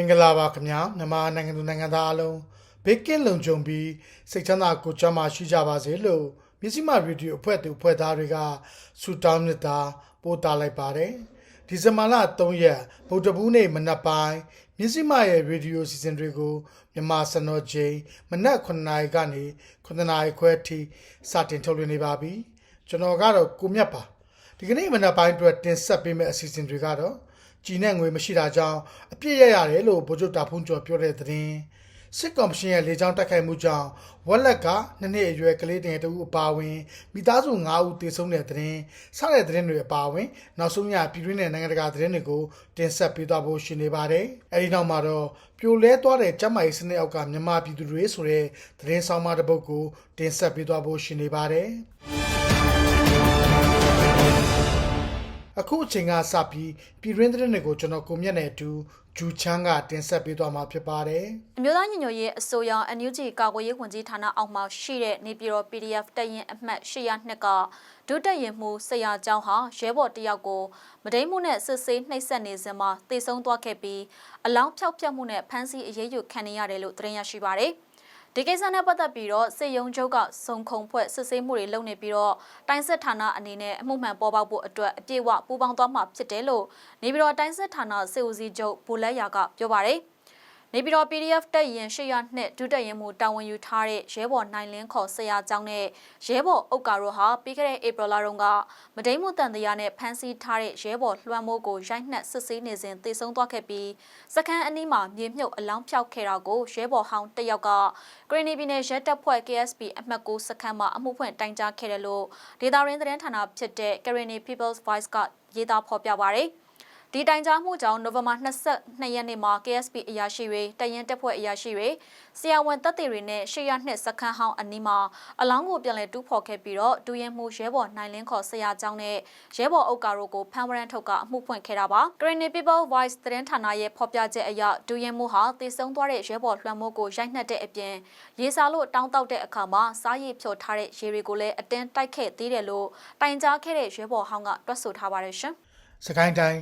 မင်္ဂလာပါခင်ဗျာမြန်မာနိုင်ငံသူနိုင်ငံသားအလုံးဘေးကင်းလုံခြုံပြီးစိတ်ချမ်းသာကိုယ်ကျန်းမာရှိကြပါစေလို့မြစည်းမရေဒီယိုအဖွဲ့သူအဖွဲ့သားတွေကဆုတောင်းမြတ်တာပို့တာလိုက်ပါတယ်ဒီဇင်ဘာလ3ရက်ဗုဒ္ဓဘူးနေ့မနက်ပိုင်းမြစည်းမရဲ့ရေဒီယိုစီစဉ်တွေကိုမြန်မာစံတော်ချိန်မနက်9:00နာရီကနေ9:00နာရီခွဲအထိစတင်ထုတ်လွှင့်နေပါပြီကျွန်တော်ကတော့ကိုမြတ်ပါဒီကနေ့မနက်ပိုင်းအတွက်တင်ဆက်ပေးမယ့်အစီအစဉ်တွေကတော့ ကြည်နဲ့ငွေမရှိတာကြောင့်အပြစ်ရရတယ်လို့ဗိုလ်ချုပ်တာဖုန်ကျော်ပြောတဲ့သတင်းစစ်ကော်မရှင်ရဲ့လေကြောင်းတိုက်ခိုက်မှုကြောင့်ဝက်လက်ကနှစ်နှစ်အရွယ်ကလေးတင်တဦးအပါအဝင်မိသားစု9ဦးသေဆုံးတဲ့သတင်းစတဲ့သတင်းတွေအပါအဝင်နောက်ဆုံးရပြည်တွင်းနဲ့နိုင်ငံတကာသတင်းတွေကိုတင်ဆက်ပေးသွားဖို့ရှိနေပါတယ်အဲဒီနောက်မှာတော့ပြိုလဲသွားတဲ့ကျမ်းမာရေးစနစ်အောက်ကမြန်မာပြည်သူတွေဆိုတဲ့သတင်းဆောင်မတစ်ပုဒ်ကိုတင်ဆက်ပေးသွားဖို့ရှိနေပါတယ် အခုအချိန်ကစပြီးပြည်တွင်းသတင်းတွေကိုကျွန်တော်ကိုမြတ်နဲ့အတူဂျူချန်းကတင်ဆက်ပေးသွားမှာဖြစ်ပါတယ်အမျိုးသားညီညွတ်ရေးအစိုးရ NUG ကာကွယ်ရေးဝန်ကြီးဌာနအောက်မှာရှိတဲ့နေပြည်တော် PDF တပ်ရင်အမှတ်802ကဒုတက်ရင်မှုဆရာကျောင်းဟာရဲဘော်တယောက်ကိုမဒိမှုနဲ့စစ်ဆေးနှိပ်စက်နေစဉ်မှာတေဆုံးသွားခဲ့ပြီးအလောင်းဖြောက်ဖြက်မှုနဲ့ဖမ်းဆီးအရေးယူခံနေရတယ်လို့သတင်းရရှိပါရယ် ဒီကိစ္စနဲ့ပတ်သက်ပြီးတော့စစ်ရုံးချုပ်ကစုံခုံဖွဲ့စစ်ဆေးမှုတွေလုပ်နေပြီးတော့တိုင်းစစ်ဌာနအနေနဲ့အမှုမှန်ပေါ်ပေါက်ဖို့အတွက်အပြည့်အဝပူးပေါင်းသွားမှာဖြစ်တယ်လို့နေပြည်တော်တိုင်းစစ်ဌာနစစ်ဦးစီးချုပ်ဘူလက်ရာကပြောပါရယ် နေပြည်တော် PDF တက်ရင်800နှစ်ဒုတက်ရင်မူတာဝန်ယူထားတဲ့ရဲဘော်နိုင်လင်းခေါ်ဆရာကျောင်းနဲ့ရဲဘော်အုတ်ကာတို့ဟာပြီးခဲ့တဲ့ဧပြီလတုန်းကမဒိန်မှုတန်တရားနဲ့ဖမ်းဆီးထားတဲ့ရဲဘော်လွှမ်းမိုးကိုရိုက်နှက်စစ်ဆေးနေစဉ်တေဆုံးသွားခဲ့ပြီးစခန်းအနီးမှာမြေမြုပ်အလောင်းဖြောက်ခဲ့တာကိုရဲဘော်ဟောင်းတစ်ယောက်ကဂရနီပြည်နယ်ရဲတပ်ဖွဲ့ KSP အမှတ်9စခန်းမှာအမှုဖွင့်တိုင်ကြားခဲ့တယ်လို့ဒေတာရင်းသတင်းဌာနဖြစ်တဲ့ Kareni People's Voice ကရေးသားဖော်ပြပါရယ် ဒီတိုင်ကြားမှုကြောင့်နိုဝင်ဘာ22ရက်နေ့မှာ KSP အရာရှိတွေတရင်တက်ဖွဲ့အရာရှိတွေဆရာဝန်တပ်တွေနဲ့ရှေ့ရနှစ်စခန်းဟောင်းအနီးမှာအလောင်းကိုပြန်လည်တူးဖော်ခဲ့ပြီးတော့ဒူရင်မှုရဲဘော်နိုင်လင်းခေါ်ဆရာကျောင်းနဲ့ရဲဘော်အုပ်ကာတို့ကိုဖမ်းဝရမ်းထုတ်ကအမှုဖွင့်ခဲ့တာပါ Green People Voice သတင်းဌာနရဲ့ဖော်ပြချက်အရဒူရင်မှုဟာတည်ဆုံသွားတဲ့ရဲဘော်လွှမ်းမိုးကိုရိုက်နှက်တဲ့အပြင်ရေးစားလို့တောင်းတောက်တဲ့အခါမှာစားရည်ဖြိုထားတဲ့ရေတွေကိုလည်းအတင်းတိုက်ခဲ့သေးတယ်လို့တိုင်ကြားခဲ့တဲ့ရဲဘော်ဟောင်းကတွက်ဆိုထားပါတယ်ရှင်စကိုင်းတိုင်း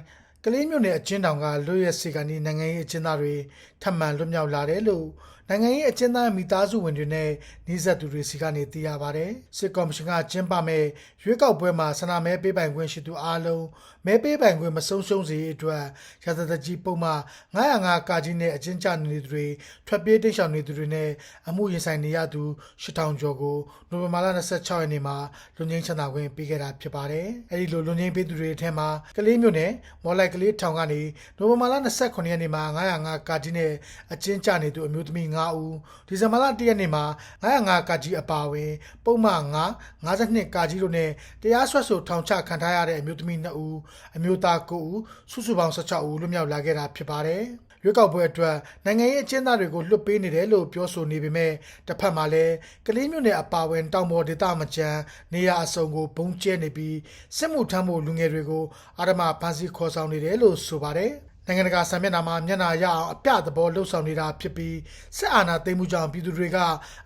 ကလေးမျိုးနယ်အချင်းတောင်ကလွတ်ရက်စီကနေနိုင်ငံရေးအချင်းသားတွေထပ်မံလွတ်မြောက်လာတယ်လို့ နိုင်ငံရေးအချင်းသားမိသားစုဝင်တွေနဲ့နှိစက်သူတွေစီကနေသိရပါတယ်စစ်ကော်မရှင်ကကျင်းပမဲ့ရွေးကောက်ပွဲမှာဆန္ဒမဲပေးပိုင်ခွင့်ရှိသူအားလုံးမဲပေးပိုင်ခွင့်မဆုံးရှုံးစေရေးအတွက်ရသတကြီးပုံမှ905ကာကြီးနဲ့အချင်းချနေသူတွေထွက်ပြေးတိတ်ရှောင်နေသူတွေနဲ့အမှုရင်ဆိုင်နေရသူ8000ကျော်ကိုနိုဝင်ဘာလ26ရက်နေ့မှာလူငင်းချမ်းသာခွင့်ပေးခဲ့တာဖြစ်ပါတယ်အဲဒီလိုလူငင်းပေးသူတွေအထက်မှာကလေးမျိုးနဲ့မော်လိုက်ကလေးထောင်ကနေနိုဝင်ဘာလ29ရက်နေ့မှာ905ကာကြီးနဲ့အချင်းချနေသူအမျိုးသမီး9ဦးဒီဇင်ဘာလ1ရက်နေ့မှာ905ကာကြီးအပါအဝင် ပုံမှန်9 52ကာကြီးတို့နဲ့တရားစွဲဆိုထောင်ချခံထားရတဲ့အမျိုးသမီး2ဦးအမျိုးသား9ဦးစုစုပေါင်း16ဦးလွတ်မြောက်လာခဲ့တာဖြစ်ပါတယ်ရွေးကောက်ပွဲအတွက်နိုင်ငံရေးအကျဉ်းသားတွေကိုလွှတ်ပေးနေတယ်လို့ပြောဆိုနေပေမဲ့တစ်ဖက်မှာလည်းကလေးမျိုးနဲ့အပါအဝင်တောင်ပေါ်ဒေသမချမ်းနေရအစုံကိုဘုံကျဲနေပြီးစစ်မှုထမ်းဖို့လူငယ်တွေကိုအာရမဖန်ဆီးခေါ်ဆောင်နေတယ်လို့ဆိုပါတယ် နိုင်ငံတကာဆံမျက်နှာမှာမျက်နှာရအောင်အပြသဘောလှုပ်ဆောင်နေတာဖြစ်ပြီးစစ်အာဏာသိမ်းမှုကြောင့်ပြည်သူတွေက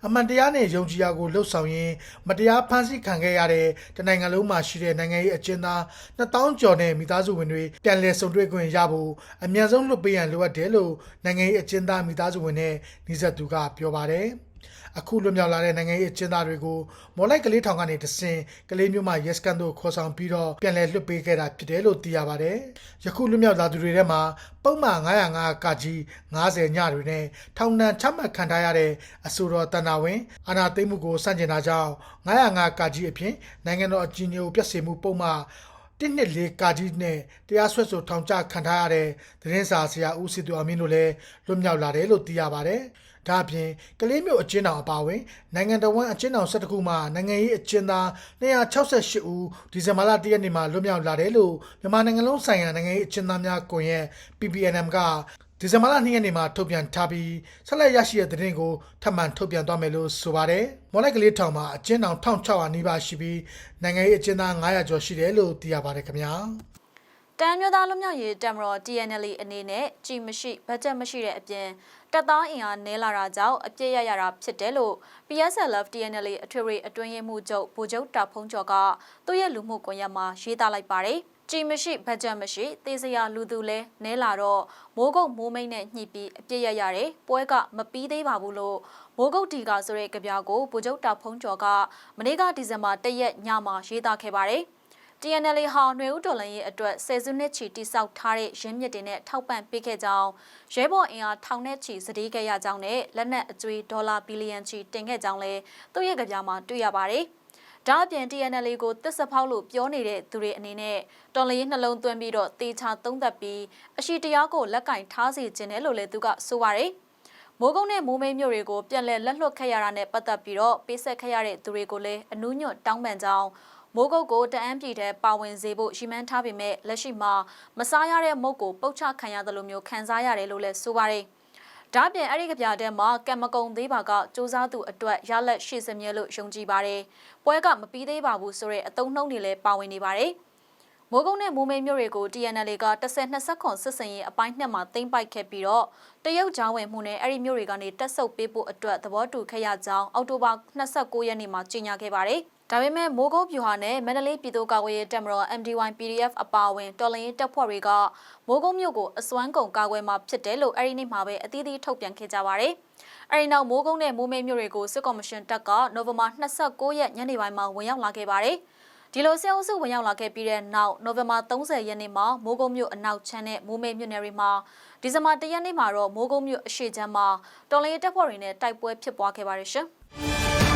အမှန်တရားနဲ့ယုံကြည်ရာကိုလှုပ်ဆောင်ရင်းမတရားဖန်ဆီးခံခဲ့ရတဲ့တနိုင်ငံလုံးမှာရှိတဲ့နိုင်ငံရေးအကျဉ်းသား2000ကျော်နဲ့မိသားစုဝင်တွေပြန်လည်ဆုံတွေ့ခွင့်ရဖို့အများဆုံးလွှတ်ပေးရန်လိုအပ်တယ်လို့နိုင်ငံရေးအကျဉ်းသားမိသားစုဝင်နဲ့နှိစက်သူကပြောပါတယ် အခုလွတ်မြောက်လာတဲ့နိုင်ငံရေးအကျဉ်းသားတွေကိုမော်လိုက်ကလေးထောင်ကနေတဆင်ကလေးမျိုးမှရက်စကန်တို့ခေါ်ဆောင်ပြီးတော့ပြန်လည်လွှတ်ပေးခဲ့တာဖြစ်တယ်လို့သိရပါတယ်။ယခုလွတ်မြောက်လာသူတွေထဲမှာပုံမှန်905ကကြီး90ညတွေနဲ့ထောင်ဒဏ်ချမှတ်ခံထားရတဲ့အဆိုတော်တန်တာဝင်အာနာသိမ့်မှုကိုစန့်ကျင်တာကြောင့်905ကကြီးအဖြစ်နိုင်ငံတော်အကြီးအကျယ်ပြည့်စုံမှုပုံမှန်124ကာကြီးနဲ့တရားစွဲဆိုထောင်ချခံထားရတဲ့သတင်းစာဆရာဦးစီသူအမင်းတို့လည်းလွတ်မြောက်လာတယ်လို့သိရပါတယ်။ ဒါအပြင်ကလေးမျိုးအကျဉ်းတော်အပါအဝင်နိုင်ငံတော်ဝန်အကျဉ်းတော်12ခုမှနိုင်ငံရေးအကျဉ်းသား268ဦးဒီဇင်ဘာလ1ရက်နေ့မှာလွတ်မြောက်လာတယ်လို့မြန်မာနိုင်ငံလုံးဆိုင်ရာနိုင်ငံရေးအကျဉ်းသားများကွန်ရက် PPNM ကဒီဇင်ဘာလ2ရက်နေ့မှာထုတ်ပြန်ထားပြီးဆက်လက်ရရှိတဲ့သတင်းကိုထပ်မံထုတ်ပြန်သွားမယ်လို့ဆိုပါတယ်။မော်လိုက်ကလေးထောင်မှာအကျဉ်းတော်1600နီးပါးရှိပြီးနိုင်ငံရေးအကျဉ်းသား900ကျော်ရှိတယ်လို့သိရပါတယ်ခင်ဗျာ။တန်မျိုးသားလူမျိုးရေးတမတော် TNL အနေနဲ့ကြည်မရှိဘတ်ဂျက်မရှိတဲ့အပြင် တပ်သားအင်အားနည်းလာတာကြောင့်အပြည့်ရရတာဖြစ်တယ်လို့ PSLF TNL အထွေထွေအတွင်းရေးမှူးချုပ်ဗိုလ်ချုပ်တာဖုံးကျော်ကသူ့ရဲ့လူမှုကွန်ရက်မှာရေးသားလိုက်ပါတယ်။ကြည်မရှိဘတ်ဂျက်မရှိသေစရာလူသူလဲနဲလာတော့မိုးကုတ်မိုးမိတ်နဲ့ညှိပြီးအပြည့်ရရတယ်ပွဲကမပြီးသေးပါဘူးလို့မိုးကုတ်ဒီကဆိုတဲ့ကြပြာကိုဗိုလ်ချုပ်တာဖုံးကျော်ကမနေ့ကဒီဇင်ဘာ၁ရက်ညမှာရေးသားခဲ့ပါတယ်။ TNL ဟာຫນွေဦးတော်လန်ရဲ့အတွက်ဆယ်စုနှစ်ချီတိစောက်ထားတဲ့ရင်းမြစ်တွေနဲ့ထောက်ပံ့ပေးခဲ့ကြောင်းရဲဘော်အင်အားထောင်နဲ့ချီစတီးခဲ့ရကြောင်းနဲ့လက်နက်အကျွေးဒေါ်လာဘီလီယံချီတင်ခဲ့ကြောင်းလည်းသူ့ရဲ့ကြပြမှာတွေ့ရပါတယ်။ဒါအပြင် TNL ကိုတစ်စဖောက်လို့ပြောနေတဲ့သူတွေအနေနဲ့တော်လန်ရေးနှလုံးသွင်းပြီးတော့တေချာသုံးသက်ပြီးအရှိတရားကိုလက်ကင်ထားစီခြင်းတယ်လို့လည်းသူကဆိုပါတယ်။မိုးကုတ်နဲ့မိုးမိတ်မြို့တွေကိုပြန်လည်လက်လွတ်ခဲ့ရတာနဲ့ပတ်သက်ပြီးတော့ပေးဆက်ခဲ့ရတဲ့သူတွေကိုလည်းအနူးညွတ်တောင်းပန်ကြောင်း မိုးကုတ်ကိုတအန်းပြည်တဲ့ပါဝင်စေဖို့ရည်မှန်းထားပေမဲ့လက်ရှိမှာမစားရတဲ့မုတ်ကိုပုတ်ချခံရတယ်လို့မျိုးခံစားရတယ်လို့လည်းဆိုပါတယ်။ဒါ့ပြင်အဲ့ဒီကပြတဲ့မှာကံမကုံသေးပါကစူးစမ်းသူအတွက်ရလက်ရှိစမြဲလို့ယုံကြည်ပါတယ်။ပွဲကမပြီးသေးပါဘူးဆိုတဲ့အတုံးနှုံးတွေလည်းပါဝင်နေပါတယ်။မိုးကုတ်နဲ့မိုးမိတ်မြို့တွေကို TNL က10-20ခွန်စစ်စင်ရေးအပိုင်းနှစ်မှာသိမ့်ပိုက်ခဲ့ပြီးတော့တရုတ်ကျောင်းဝင်မှုနဲ့အဲ့ဒီမြို့တွေကနေတက်ဆုပ်ပေးဖို့အတွက်သဘောတူခဲ့ရကြောင်းအောက်တိုဘာ29ရက်နေ့မှာကြေညာခဲ့ပါတယ်။ ဒါပေမဲ့မိုးကုတ်ပြူဟာနဲ့မန္တလေးပြည်သူ့ကာကွယ်ရေးတပ်မတော် MDY PDF အပါအဝင်တော်လှန်ရေးတပ်ဖွဲ့တွေကမိုးကုတ်မြို့ကိုအစွမ်းကုန်ကာကွယ်မှာဖြစ်တယ်လို့အဲ့ဒီနေ့မှာပဲအသီးသီးထုတ်ပြန်ခဲ့ကြပါတယ်။အဲဒီနောက်မိုးကုတ်နဲ့မိုးမိတ်မြို့တွေကိုစစ်ကော်မရှင်တပ်ကနိုဝင်ဘာ29ရက်ညနေပိုင်းမှာဝင်ရောက်လာခဲ့ပါတယ်။ဒီလိုဆဲအုပ်စုဝင်ရောက်လာခဲ့ပြီးတဲ့နောက်နိုဝင်ဘာ30ရက်နေ့မှာမိုးကုတ်မြို့အနောက်ချမ်းနဲ့မိုးမိတ်မြို့နယ်တွေမှာဒီဇင်ဘာ1ရက်နေ့မှာတော့မိုးကုတ်မြို့အရှေ့ချမ်းမှာတော်လှန်ရေးတပ်ဖွဲ့တွေနဲ့တိုက်ပွဲဖြစ်ပွားခဲ့ပါတယ်ရှင်။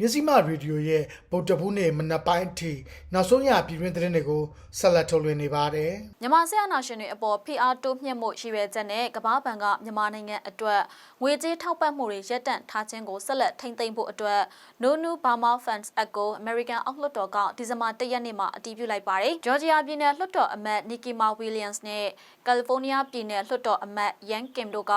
မြစည်းမရေဒီယိုရဲ့ဗုဒ္ဓဘူးနေ့မနက်ပိုင်းအထိနောက်ဆုံးရပြည်တွင်းသတင်းတွေကိုဆက်လက်ထုတ်လွှင့်နေပါတယ်။မြန်မာဆက်အနာရှင်တွေအပေါ်ဖိအားတိုးမြှင့်မှုရည်ရွယ်ချက်နဲ့ကမ္ဘာ့ဘဏ်ကမြန်မာနိုင်ငံအတွက်ငွေကြေးထောက်ပံ့မှုတွေရပ်တန့်ထားခြင်းကိုဆက်လက်ထိန်းသိမ်းဖို့အတွက် No New Burma Funds Act ကို American အောက်လွှတ်တော်ကဒီဇင်ဘာ၁ရက်နေ့မှာအတည်ပြုလိုက်ပါတယ်။ Georgia ပြည်နယ်လွှတ်တော်အမတ် Nikema Williams နဲ့ California ပြည်နယ်လွှတ်တော်အမတ် Yan Kim တို့က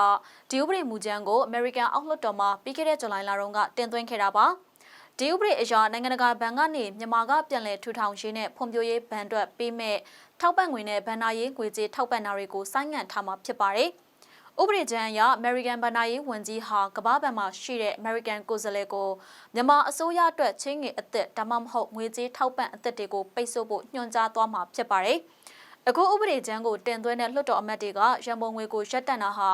ဒီဥပဒေမူကြမ်းကို American အောက်လွှတ်တော်မှာပြီးခဲ့တဲ့ဇူလိုင်လတုန်းကတင်သွင်းခဲ့တာပါ။ ဒီဥပဒေအရနိုင်ငံတကာဘဏ်ကနေမြန်မာကပြန်လည်ထူထောင်ရေးနဲ့ဖွံ့ဖြိုးရေးဘဏ်အတွက်ပေးမဲ့ထောက်ပံ့ငွေနဲ့ဗဏ္ဍာရေးငွေကြေးထောက်ပံ့တာတွေကိုဆိုင်းငံ့ထားမှာဖြစ်ပါတယ်။ဥပဒေကြမ်းအရ American ဗဏ္ဍာရေးဝန်ကြီးဟာကမ္ဘာ့ဘဏ်မှာရှိတဲ့ American ကိုယ်စားလှယ်ကိုမြန်မာအစိုးရအတွက်ချင်းငွေအသက်ဒါမှမဟုတ်ငွေကြေးထောက်ပံ့အသက်တွေကိုပိတ်ဆို့ဖို့ညွှန်ကြားသွားမှာဖြစ်ပါတယ်။ အခုဥပဒေကြမ်းကိုတင်သွင်းတဲ့လွှတ်တော်အမတ်တွေကရန်ပုံငွေကိုရပ်တန့်တာဟာ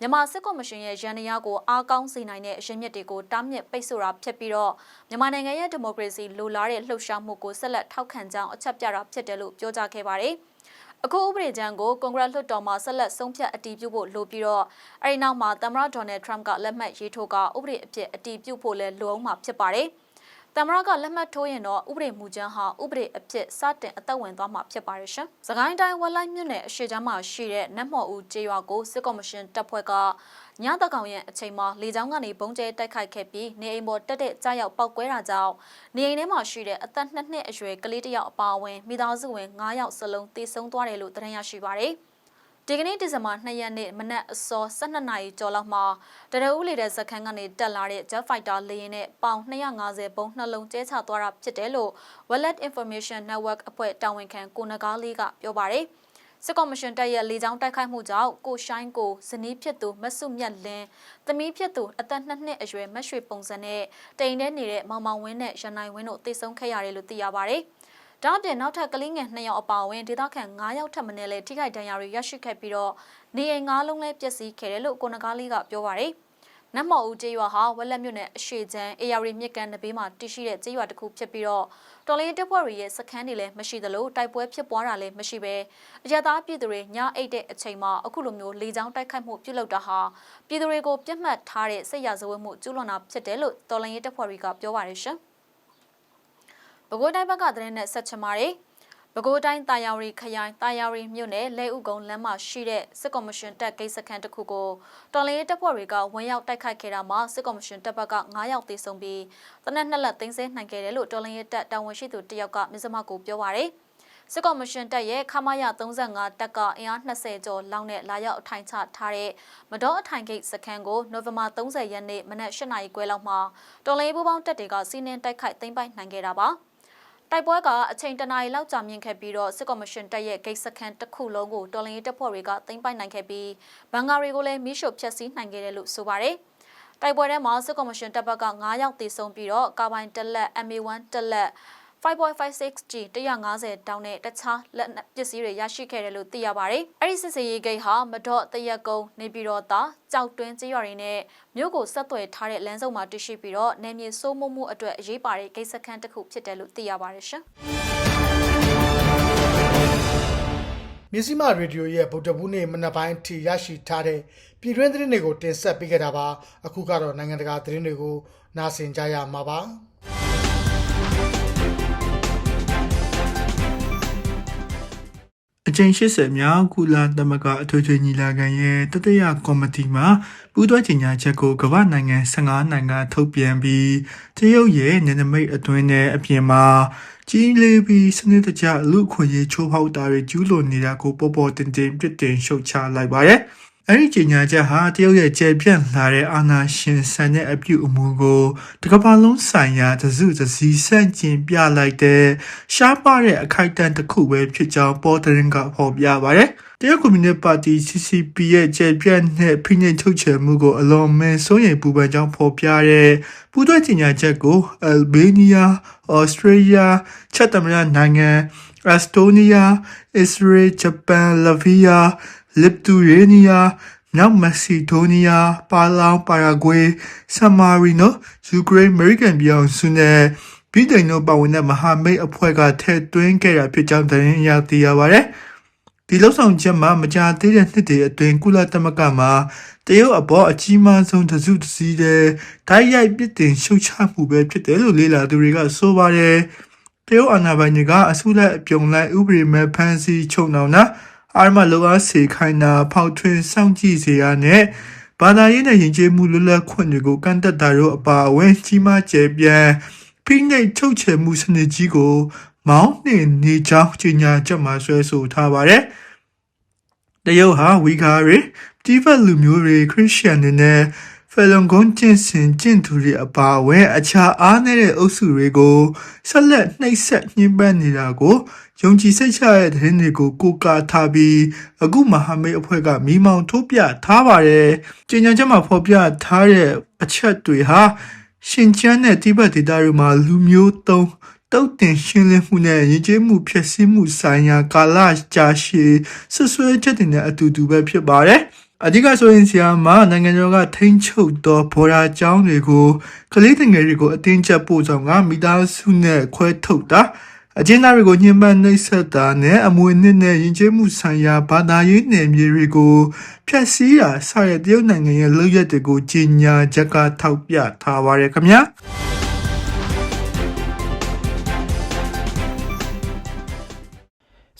မြန်မာစစ်ကော်မရှင်ရဲ့ရန်တရားကိုအားကောင်းစေနိုင်တဲ့အရင်းမြစ်တွေကိုတားမြစ်ပိတ်ဆို့တာဖြစ်ပြီးတော့မြန်မာနိုင်ငံရဲ့ဒီမိုကရေစီလိုလားတဲ့လှုပ်ရှားမှုကိုဆက်လက်ထောက်ခံကြောင်းအချက်ပြတာဖြစ်တယ်လို့ပြောကြားခဲ့ပါတယ်။အခုဥပဒေကြမ်းကိုကွန်ဂရက်လွှတ်တော်မှာဆက်လက်ဆုံးဖြတ်အတည်ပြုဖို့လိုပြီးတော့အဲဒီနောက်မှာသမ္မတဒေါ်နယ်ထရမ့်ကလက်မှတ်ရေးထိုးကဥပဒေအဖြစ်အတည်ပြုဖို့လဲလိုအောင်မှာဖြစ်ပါတယ်။ တမရကလက်မှတ်ထိုးရင်တော့ဥပဒေမူကြမ်းဟာဥပဒေအဖြစ်စတင်အသက်ဝင်သွားမှာဖြစ်ပါရရှင်။စကိုင်းတိုင်းဝက်လိုက်မြို့နယ်အရှိချမ်းမှာရှိတဲ့နတ်မော်ဦးကျေးရွာကိုစစ်ကော်မရှင်တပ်ဖွဲ့ကညတကောင်ရဲ့အချိန်မှာလေကြောင်းကနေဘုံကျဲတိုက်ခိုက်ခဲ့ပြီးနေအိမ်ပေါ်တက်တဲ့ကြားရောက်ပောက်ကွဲတာကြောင့်နေအိမ်ထဲမှာရှိတဲ့အသက်နှစ်နှစ်အရွယ်ကလေးတစ်ယောက်အပါအဝင်မိသားစုဝင်9ယောက်စလုံးတေဆုံးသွားတယ်လို့သတင်းရရှိပါရယ်။ ဒီကနေ့ဒီဇင်ဘာ2ရက်နေ့မနက်အစော12နာရီကျော်လောက်မှာတရဦးလေတဲ့စခန်းကနေတက်လာတဲ့ Jet Fighter လေယာဉ်နဲ့ပေါင်250ဘုံနှလုံးကျဲချသွားတာဖြစ်တယ်လို့ Wallet Information Network အဖွဲ့တာဝန်ခံကိုနဂါးလေးကပြောပါတယ်။စစ်ကော်မရှင်တပ်ရဲ့လေကြောင်းတိုက်ခိုက်မှုကြောင့်ကိုရှိုင်းကိုဇနီးဖြစ်သူမဆုမြတ်လင်းသမီးဖြစ်သူအသက်နှစ်နှစ်အရွယ်မရွှေပုံစံနဲ့တိမ်ထဲနေတဲ့မောင်မောင်ဝင်းနဲ့ရနိုင်ဝင်းတို့တေဆုံးခဲ့ရတယ်လို့သိရပါတယ်။ ဒါအပြင်နောက်ထပ်ကလေးငယ်2ယောက်အပါအဝင်ဒေသခံ9ယောက်ထပ်မံလည်းထိခိုက်ဒဏ်ရာတွေရရှိခဲ့ပြီးတော့နေအိမ်9လုံးလည်းပျက်စီးခဲ့တယ်လို့ကိုနဂါးလေးကပြောပါရယ်နတ်မော်ဦးကျေးရွာဟာဝက်လက်မြို့နယ်အရှိချမ်းအေယာရီမြစ်ကန်နဘေးမှာတည်ရှိတဲ့ကျေးရွာတစ်ခုဖြစ်ပြီးတော့တော်လင်းတပ်ဖွဲ့တွေရဲ့စခန်းတွေလည်းမရှိသလိုတိုက်ပွဲဖြစ်ပွားတာလည်းမရှိပဲအရသာပြည်သူတွေညအိတ်တဲ့အချိန်မှာအခုလိုမျိုးလေကြောင်းတိုက်ခိုက်မှုပြုလုပ်တာဟာပြည်သူတွေကိုပြတ်မှတ်ထားတဲ့စိတ်ရဇဝတ်မှုကျူးလွန်တာဖြစ်တယ်လို့တော်လင်းတပ်ဖွဲ့တွေကပြောပါတယ်ရှင်။ ပဲခူးတိုင်းဘက်ကသတင်းနဲ့ဆက်ချင်ပါတယ်ပဲခူးတိုင်းတာယာရီခရိုင်တာယာရီမြို့နယ်လဲဥကုန်းလမ်းမှာရှိတဲ့စစ်ကော်မရှင်တပ်ဂိတ်စခန်းတစ်ခုကိုတော်လှန်ရေးတပ်ဖွဲ့တွေကဝင်ရောက်တိုက်ခိုက်ခဲ့တာမှာစစ်ကော်မရှင်တပ်ဘက်က9ယောက်သေဆုံးပြီးတနက်နှစ်လက်သိမ်းဆည်းနိုင်ခဲ့တယ်လို့တော်လှန်ရေးတပ်တာဝန်ရှိသူတယောက်ကမြစမကိုပြောပါရယ်စစ်ကော်မရှင်တပ်ရဲ့ခမာယ35တပ်ကအင်အား20ကျော်လောက်နဲ့လာရောက်အထိုင်ချထားတဲ့မတော်အထိုင်ဂိတ်စခန်းကိုနိုဝင်ဘာ30ရက်နေ့မနက်8နာရီခွဲလောက်မှာတော်လှန်ရေးပူးပေါင်းတပ်တွေကစီးနင်းတိုက်ခိုက်သိမ်းပိုက်နိုင်ခဲ့တာပါ။ တိုက်ပွဲကအချိန်တနာရီလောက်ကြာမြင့်ခဲ့ပြီးတော့စစ်ကော်မရှင်တပ်ရဲ့ဂိတ်စခန်းတစ်ခုလုံးကိုတော်လှန်ရေးတပ်ဖွဲ့တွေကသိမ်းပိုက်နိုင်ခဲ့ပြီးဘန်ဂါတွေကိုလည်းမိရှုဖျက်ဆီးနိုင်ခဲ့တယ်လို့ဆိုပါတယ်။တိုက်ပွဲထဲမှာစစ်ကော်မရှင်တပ်ဘက်က9ယောက်သေဆုံးပြီးတော့ကာဘိုင်တက်လက် MA1 တက်လက် 5.56G 150တောင်းနဲ့တခြားလက်နက်ပစ္စည်းတွေရရှိခဲ့တယ်လို့သိရပါတယ်။အဲဒီစစ်စေးရေးဂိတ်ဟာမဒေါ့တရက်ကုန်းနေပြည်တော်သားကြောက်တွင်းကြေးရွာတွေနဲ့မြို့ကိုဆက်သွယ်ထားတဲ့လမ်းစုံမှာတရှိပြီးတော့နေမြေစိုးမိုးမှုအတွက်အရေးပါတဲ့ဂိတ်စခန်းတစ်ခုဖြစ်တယ်လို့သိရပါတယ်ရှင်။မြစည်းမရေဒီယိုရဲ့ဗုဒ္ဓဘူးနေ့မနက်ပိုင်းထိရရှိထားတဲ့ပြည်တွင်းသတင်းတွေကိုတင်ဆက်ပေးခဲ့တာပါအခုကတော့နိုင်ငံတကာသတင်းတွေကိုနားဆင်ကြရမှာပါ ကြိမ်80မြောက်ကုလသမဂ္ဂအထွေထွေညီလာခံရဲ့တတိယကော်မတီမှာပူးတွဲကြီးညာချက်ကိုကမ္ဘာနိုင်ငံ15နိုင်ငံထုတ်ပြန်ပြီးတရုတ်ရဲ့နယ်နိမိတ်အတွင်းနဲ့အပြင်မှာကြီးလေးပြီးစနစ်တကျလူခွင့်ရေးချိုးဖောက်တာတွေကျူးလွန်နေတာကိုပေါ်ပေါ်တင်တင်ပြစ်တင်ရှုတ်ချလိုက်ပါတယ်။ အဲ့ဒီကြီးညာချက်ဟာတရုတ်ရဲ့ကျေပြန့်လာတဲ့အာဏာရှင်ဆန်တဲ့အပြုအမူကိုတကမ္ဘာလုံးဆိုင်ရာတစုတစည်းဆန့်ကျင်ပြလိုက်တဲ့ရှားပါတဲ့အခိုက်အတန့်တစ်ခုပဲဖြစ်ကြောင်းပေါ်တရင်ကဖော်ပြပါတယ်။တရုတ်ကွန်မြူနတီပါတီ CCP ရဲ့ကျေပြန့်တဲ့ဖိနှိပ်ချုပ်ချယ်မှုကိုအလွန်မဲစိုးရိမ်ပူပန်ကြောင်းဖော်ပြတဲ့ပူးတွဲကြီးညာချက်ကိုအယ်ဘေးနီးယား၊ဩစတြေးလျ၊ချက်သမရနိုင်ငံအက်စတိုးနီးယား၊အစ္စရေး၊ဂျပန်၊လဗီးယား လစ်တူရေးနီးယားမြောက်မက်ဆီဒိုနီးယားပါလောင်ပါရာဂွေဆန်မာရီနိုယူကရိန်းအမေရိကန်ပြည်အောင်စုနဲ့ပြည်တိုင်တို့ပါဝင်တဲ့မဟာမိတ်အဖွဲ့ကထည့်သွင်းခဲ့တာဖြစ်ကြောင်းသတင်းရသိရပါတယ်ဒီလောက်ဆောင်ချက်မှာမကြာသေးတဲ့နှစ်တွေအတွင်းကုလသမဂ္ဂမှာတရုတ်အပေါ်အကြီးမားဆုံးတစုတစည်းတဲ့ဓာတ်ရိုက်ပြစ်တင်ရှုတ်ချမှုပဲဖြစ်တယ်လို့လေ့လာသူတွေကဆိုပါတယ်တရုတ်အာဏာပိုင်တွေကအစုလိုက်အပြုံလိုက်ဥပဒေမဲ့ဖမ်းဆီးချုပ်နှောင်တာ အာရမလောအားစေခိုင်းတာဖောက်ထွင်းစောင့်ကြည့်စေရနဲ့ဘာသာရေးနဲ့ယဉ်ကျေးမှုလွတ်လပ်ခွင့်တွေကိုကန့်သက်တာတို့အပါအဝင်ကြီးမားကျယ်ပြန့်ဖိနှိပ်ချုပ်ချယ်မှုစနစ်ကြီးကို မောင်းနှင်နေကြောင်းကြေညာချက်မှာဆွဲဆိုထားပါတယ်။တရုတ်ဟာဝီဂါတွေတိဘက်လူမျိုးတွေခရစ်ယာန်တွေနဲ့ဖယ် လွန်ကွန်ကျင့်စဉ်ကျင့်သူတွေအပါအဝင်အခြားအားနည်းတဲ့အုပ်စုတွေကိုဆက်လက်နှိပ်စက်ညှဉ်းပန်းနေတာကိုယုံကြည်စိတ်ချတဲ့သတင်းတွေကိုကိုးကားထားပြီးအခုမဟာမိတ်အဖွဲ့ကမိမောင်ထုတ်ပြထားပါတယ်။ကြေညာချက်မှာဖော်ပြထားတဲ့အချက်တွေဟာရှင်ကျန်းတဲ့တိဘက်ဒေသတွေမှာလူမျိုးတုံးတုတ်တင်ရှင်းလင်းမှုနဲ့ရည်ကြည်မှုဖြစ်စည်းမှုဆိုင်ရာကာလကြာရှည်ဆွဆွဲချက်တွေနဲ့အတူတူပဲဖြစ်ပါတယ်။ အဓိကဆိုရင်ဆရာမနိုင်ငံတော်ကထိန်းချုပ်သောဘော်ရာကျောင်းတွေကိုကလေးငယ်တွေကိုအတင်းကျပ်ပို့ဆောင်ကမိသားစုနဲ့ခွဲထုတ်တာအကျဉ်းသားတွေကိုညှဉ်းပန်းနှိပ်စက်တာနဲ့အမွေနှစ်နဲ့ယဉ်ကျေးမှုဆိုင်ရာဘာသာရေးနယ်မြေတွေကိုဖျက်ဆီးတာစတဲ့တရုတ်နိုင်ငံရဲ့လုပ်ရက်တွေကိုကြီးညာချက်ကထောက်ပြထားပါရခင်ဗျာ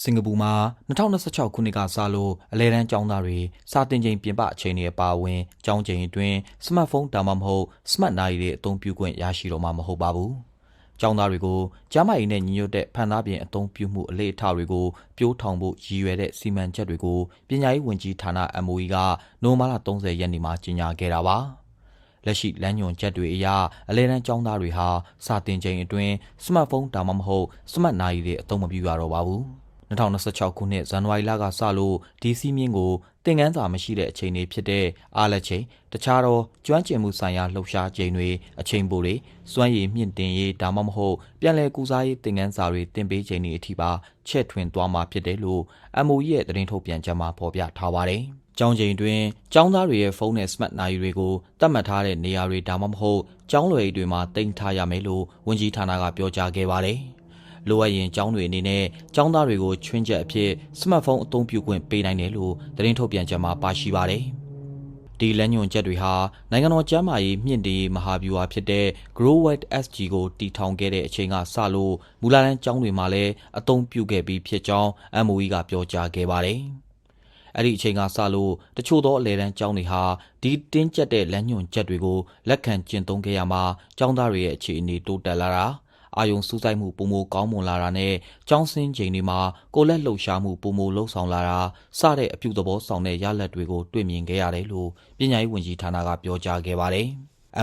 စင်ကာပူမှာ2026ခုနှစ်ကစလို့အလဲတန်းကျောင်းသားတွေစာတင်ချိန်ပြင်ပအချိန်တွေအပါအဝင်ကျောင်းချိန်အတွင်းစမတ်ဖုန်းဒါမှမဟုတ်စမတ်နာရီတွေအသုံးပြုခွင့်ရရှိတော့မှာမဟုတ်ပါဘူး။ကျောင်းသားတွေကိုကျမ်းမာရေးနဲ့ညီညွတ်တဲ့ဖန်သားပြင်အသုံးပြုမှုအလေးအထားတွေကိုပြိုးထောင်ဖို့ရည်ရွယ်တဲ့စီမံချက်တွေကိုပညာရေးဝန်ကြီးဌာန MOE ကနိုဝင်ဘာလ30ရက်နေ့မှာကြေညာခဲ့တာပါ။လက်ရှိလမ်းညွှန်ချက်တွေအရအလဲတန်းကျောင်းသားတွေဟာစာတင်ချိန်အတွင်းစမတ်ဖုန်းဒါမှမဟုတ်စမတ်နာရီတွေအသုံးမပြုရတော့ပါဘူး။ 2026ခုနှစ်ဇန်နဝါရီလကစလို့ဒီစီးမြင့်ကိုတင်ကန်းစာမရှိတဲ့အချိန်တွေဖြစ်တဲ့အားလက်ချိန်တခြားသောကျွမ်းကျင်မှုဆိုင်ရာလှုပ်ရှားချိန်တွေအချိန်ပိုတွေစွမ်းရည်မြင့်တင်ရေးဒါမှမဟုတ်ပြန်လည်ကူစားရေးတင်ကန်းစာတွေတင်ပေးချိန်တွေအထိပါချဲ့ထွင်သွားမှာဖြစ်တယ်လို့ MOE ရဲ့သတင်းထုတ်ပြန်ချက်မှာဖော်ပြထားပါတယ်။ကျောင်းချိန်တွင်ကျောင်းသားတွေရဲ့ဖုန်းနဲ့ smart နိုင်တွေကိုတတ်မှတ်ထားတဲ့နေရာတွေဒါမှမဟုတ်ကျောင်းလွယ်တွေမှာတင်ထားရမယ်လို့ဝန်ကြီးဌာနကပြောကြားခဲ့ပါတယ်။ လိုအပ်ရင်ကျောင်းတွေအနေနဲ့ကျောင်းသားတွေကိုချွင်းချက်အဖြစ်စမတ်ဖုန်းအသုံးပြုခွင့်ပေးနိုင်တယ်လို့သတင်းထုတ်ပြန်ချက်မှာပါရှိပါတယ်။ဒီလမ်းညွှန်ချက်တွေဟာနိုင်ငံတော်ကျန်းမာရေးမြင့်တင်ရေးမဟာဗျူဟာဖြစ်တဲ့ Grow White SG ကိုတည်ထောင်ခဲ့တဲ့အချိန်ကစလို့မူလာတန်းကျောင်းတွေမှာလည်းအသုံးပြုခဲ့ပြီးဖြစ်ကြောင်း MOE ကပြောကြားခဲ့ပါတယ်။အဲ့ဒီအချိန်ကစလို့တချို့သောအလဲတန်းကျောင်းတွေဟာဒီတင်းကျပ်တဲ့လမ်းညွှန်ချက်တွေကိုလက်ခံကျင့်သုံးခဲ့ရမှာကျောင်းသားတွေရဲ့အခြေအနေတိုးတက်လာတာ အာယုံစူးစိုက်မှုပုံမကောင်းမွန်လာတာနဲ့ကျောင်းစင်းချိန်တွေမှာကိုလက်လှုပ်ရှားမှုပုံမလှုပ်ဆောင်လာတာစတဲ့အပြုသဘောဆောင်တဲ့ရလဒ်တွေကိုတွေ့မြင်ခဲ့ရတယ်လို့ပညာရေးဝန်ကြီးဌာနကပြောကြားခဲ့ပါတယ်။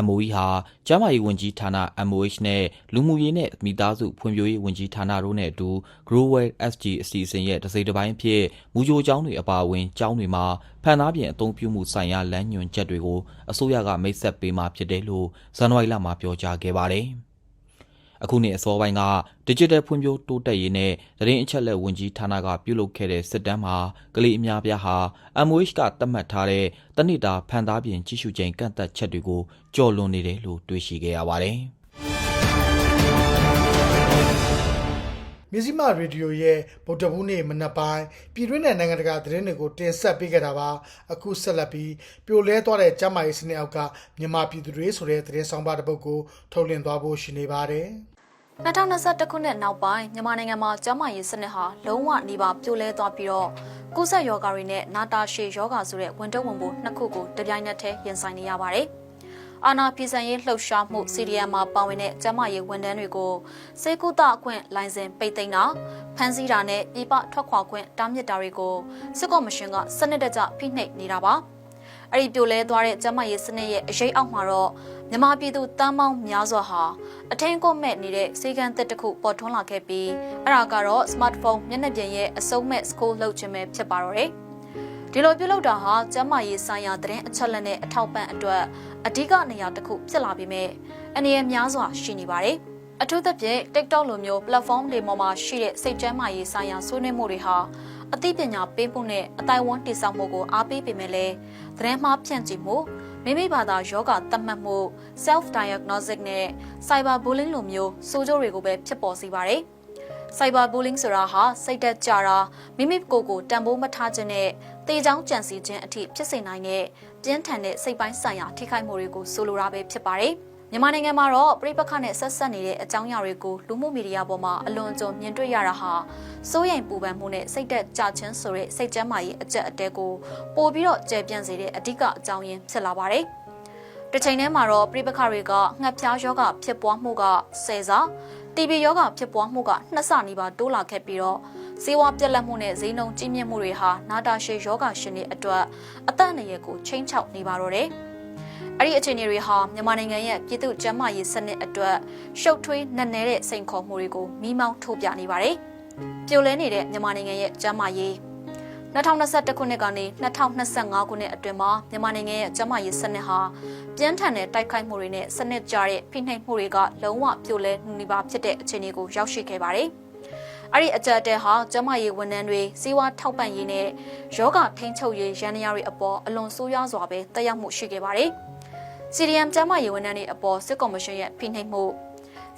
MOE ဟာကျန်းမာရေးဝန်ကြီးဌာန MOH နဲ့လူမှုရေးနဲ့မိသားစုဖွံ့ဖြိုးရေးဝန်ကြီးဌာနတို့နဲ့အတူ Growwell SG အစီအစဉ်ရဲ့တစ်စိတ်တစ်ပိုင်းအဖြစ်မူကြိုကျောင်းတွေအပါအဝင်ကျောင်းတွေမှာဖန်သားပြင်အသုံးပြုမှုဆိုင်ရာလမ်းညွှန်ချက်တွေကိုအစိုးရကမိတ်ဆက်ပေးမှဖြစ်တယ်လို့ဇန်နဝါရီလမှာပြောကြားခဲ့ပါတယ်။ အခုနှစ်အစောပိုင်းက Digital ဖွံ့ဖြိုးတိုးတက်ရေးနဲ့သတင်းအချက်အလက်ဝန်ကြီးဌာနကပြုလုပ်ခဲ့တဲ့စစ်တမ်းမှာကလေးအများပြားဟာ MOH ကသတ်မှတ်ထားတဲ့တနစ်တာဖန်သားပြင်ကြီးစုချိန်ကန့်သက်ချက်တွေကိုကျော်လွန်နေတယ်လို့တွေ့ရှိခဲ့ရပါတယ်။ မြစည်းမရေဒီယိုရဲ့ဗုဒ္ဓဘူးနေ့မနက်ပိုင်းပြည်တွင်းနဲ့နိုင်ငံတကာသတင်းတွေကိုတင်ဆက်ပေးကြတာပါအခုဆက်လက်ပြီးပြိုလဲသွားတဲ့ကျမ်းမာရေးစနစ်အောက်ကမြန်မာပြည်သူတွေဆိုတဲ့သတင်းဆောင်ပါတစ်ပုဒ်ကိုထုတ်လင်းသွားဖို့ရှိနေပါတယ်2021ခုနှစ်နောက်ပိုင်းမြန်မာနိုင်ငံမှာကျန်းမာရေးစနစ်ဟာလုံးဝနေပါပြိုလဲသွားပြီးတော့ကုသယောဂါတွေနဲ့နာတာရှည်ယောဂါဆိုတဲ့ဝန်တုပ်ဝန်ပိုးနှစ်ခုကိုတပြိုင်နက်တည်းရင်ဆိုင်နေရပါတယ်။ အာနာပြည်စံရေးလှုပ်ရှားမှု CDM မှာပါဝင်တဲ့ကျန်းမာရေးဝန်ထမ်းတွေကိုစေကုသအခွင့်လိုင်စင်ပိတ်သိမ်းတာဖမ်းဆီးတာနဲ့ပြည်ပထွက်ခွာခွင့်တားမြစ်တာတွေကိုစစ်ကော်မရှင်ကစနစ်တကျဖိနှိပ်နေတာပါ။အဲ့ဒီပြိုလဲသွားတဲ့ကျန်းမာရေးစနစ်ရဲ့အရေးအောက်မှာတော့မြန်မာပြည်သူတန်းပေါင်းများစွာဟာအထင်းကိုမဲ့နေတဲ့စေကန်းသက်တစ်ခုပေါ်ထွန်းလာခဲ့ပြီးအဲ့ဒါကတော့ smartphone မျက်နှာပြင်ရဲ့အစုံမဲ့ school လုပ်ခြင်းပဲဖြစ်ပါတော့တယ်။ ဒီလိုပြုလုပ်တာဟာကျန်းမာရေးဆိုင်ရာသတင်းအချက်အလက်နဲ့အထောက်ပံ့အတွက်အဓိကနေရာတစ်ခုဖြစ်လာပြီးမြဲအနေရများစွာရှိနေပါတယ်။အထူးသဖြင့် TikTok လိုမျိုး platform တွေပေါ်မှာရှိတဲ့စိတ်ကျန်းမာရေးဆိုင်ရာဆွေးနွေးမှုတွေဟာအသိပညာပေးမှုနဲ့အတိုင်းဝန်းတည်ဆောက်မှုကိုအားပေးပေမဲ့လည်းသတင်းမှားဖြန့်ချိမှုမိမိဘာသာယောဂသတ်မှတ်မှု self diagnosis နဲ့ cyber bullying လိုမျိုးစိုးကျိုးတွေကိုပဲဖြစ်ပေါ်စေပါတယ်။ cyber bullying ဆိုတာဟာစိတ်သက်ကြတာမိမိကိုယ်ကိုတန်ဖိုးမထားခြင်းနဲ့တေချောင်းကြံစီခြင်းအထိဖြစ်စေနိုင်တဲ့ပြင်းထန်တဲ့စိတ်ပိုင်းဆိုင်ရာထိခိုက်မှုတွေကိုဆိုလိုတာပဲဖြစ်ပါတယ်။မြန်မာနိုင်ငံမှာတော့ပြိပခနဲ့ဆက်ဆက်နေတဲ့အကြောင်းအရာတွေကိုလူမှုမီဒီယာပေါ်မှာအလွန်ကြုံမြင်တွေ့ရတာဟာစိုးရိမ်ပူပန်မှုနဲ့စိတ်သက်ကြခြင်းဆိုတဲ့စိတ်ကျန်းမာရေးအကျက်အတဲကိုပို့ပြီးတော့ကျေပြန့်စေတဲ့အဓိကအကြောင်းရင်းဖြစ်လာပါတယ်။တစ်ချိန်တည်းမှာတော့ပြိပခတွေကငှက်ဖျားယောဂဖြစ်ပွားမှုကဆယ်စား TB ယောဂဖြစ်ပွားမှုကနှစ်ဆနီးပါးတိုးလာခဲ့ပြီးတော့ဈေးဝါပြက်လက်မှုနဲ့ဈေးနှုန်းကြီးမြင့်မှုတွေဟာနာတာရှည်ယောဂရှင်တွေအတွက်အသက်အန္တရာယ်ကိုချိန်ချောက်နေပါတော့တယ်။အဲ့ဒီအခြေအနေတွေဟာမြန်မာနိုင်ငံရဲ့ပြည်သူ့ကျန်းမာရေးစနစ်အတွက်ရှုပ်ထွေးနက်နဲတဲ့စိန်ခေါ်မှုတွေကိုမိမောင်းထိုးပြနေပါတယ်။ပြိုလဲနေတဲ့မြန်မာနိုင်ငံရဲ့ကျန်းမာရေး 2021ခုနှစ်ကနေ2025ခုနှစ်အတွင်းမှာမြန်မာနိုင်ငံရဲ့ကျန်းမာရေးစနစ်ဟာပြင်းထန်တဲ့တိုက်ခိုက်မှုတွေနဲ့စနစ်ကြတဲ့ဖိနှိပ်မှုတွေကလုံးဝပြိုလဲနေပါဖြစ်တဲ့အခြေအနေကိုရောက်ရှိခဲ့ပါတယ်။အဲ့ဒီအကြက်တဲဟာကျန်းမာရေးဝန်ထမ်းတွေစီးပွားထောက်ပံ့ရေးနဲ့ယောဂထိန်းချုပ်ရေးရန်နေရတွေအပေါ်အလွန်ဆိုးရွားစွာပဲတက်ရောက်မှုရှိခဲ့ပါတယ်။ CDM ကျန်းမာရေးဝန်ထမ်းတွေအပေါ်စစ်ကော်မရှင်ရဲ့ဖိနှိပ်မှု